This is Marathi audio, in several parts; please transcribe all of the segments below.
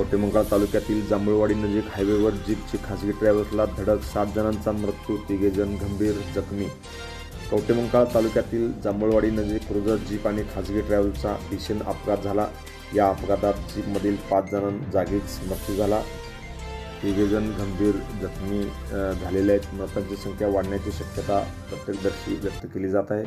कवटेमंगळ तालुक्यातील जांभूळवाडी नजीक हायवेवर जीपची खासगी ट्रॅव्हल्सला धडक सात जणांचा मृत्यू तिघे जण गंभीर जखमी. कवटेमंकाळ तालुक्यातील जांभूळवाडी नजीक क्रुझर जीप आणि खासगी ट्रॅव्हल्सचा भीषण अपघात झाला. या अपघातात जीपमधील पाच जणां जागीच मृत्यू झाला. तिघे जण गंभीर जखमी झालेले आहेत. मृतांची संख्या वाढण्याची शक्यता प्रत्यक्षदर्शी व्यक्त केली जात आहे.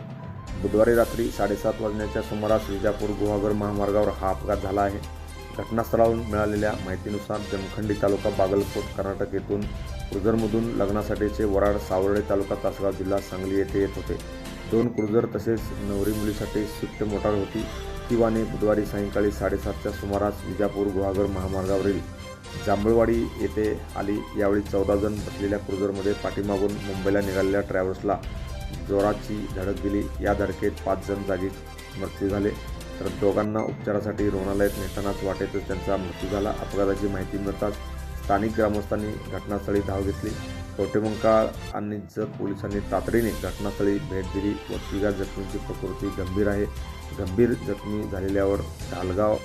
बुधवारी रात्री साडेसात वाजण्याच्या सुमारास विजापूर गुहागर महामार्गावर हा अपघात झाला आहे. घटनास्थळावरून मिळालेल्या माहितीनुसार जमखंडी तालुका बागलकोट कर्नाटक येथून क्रुझरमधून लग्नासाठीचे वराड सावर्डे तालुका तासगाव जिल्हा सांगली येथे येत होते. दोन क्रुझर तसेच नवरी मुलीसाठी स्विफ्ट मोटार होती. ती वाहने बुधवारी सायंकाळी साडेसातच्या सुमारास विजापूर गुहागर महामार्गावरील जांभळवाडी येथे आली. यावेळी चौदा जण बसलेल्या क्रुझरमध्ये पाठीमागून मुंबईला निघालेल्या ट्रॅव्हल्सला जोराची धडक दिली. या धडकेत पाच जण जागीच मृत्यू झाले. तर दोघांना उपचारासाठी रुग्णालयात नेतानाच वाटेतच त्यांचा मृत्यू झाला. अपघाताची माहिती मिळताच स्थानिक ग्रामस्थांनी घटनास्थळी धाव घेतली. कवटेमंकाळ आणि जत पोलिसांनी तातडीने घटनास्थळी भेट दिली व तिघा जखमींची प्रकृती गंभीर आहे. गंभीर जखमी झालेल्यावर ढालगाव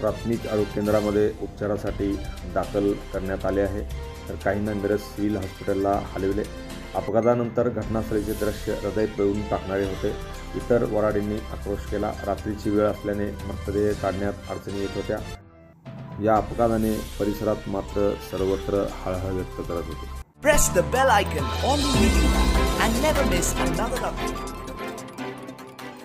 प्राथमिक आरोग्य केंद्रामध्ये उपचारासाठी दाखल करण्यात आले आहे. तर काहींना मिरज सिव्हिल हॉस्पिटलला हलविले. अपघातानंतर घटनास्थळीचे दृश्य हृदय पिळून टाकणारे होते. इतर वराडींनी आक्रोश केला. रात्रीची वेळ असल्याने मृतदेह काढण्यात अडचणी येत होत्या. या अपघाताने परिसरात मात्र सर्वत्र हळहळ व्यक्त करत होते.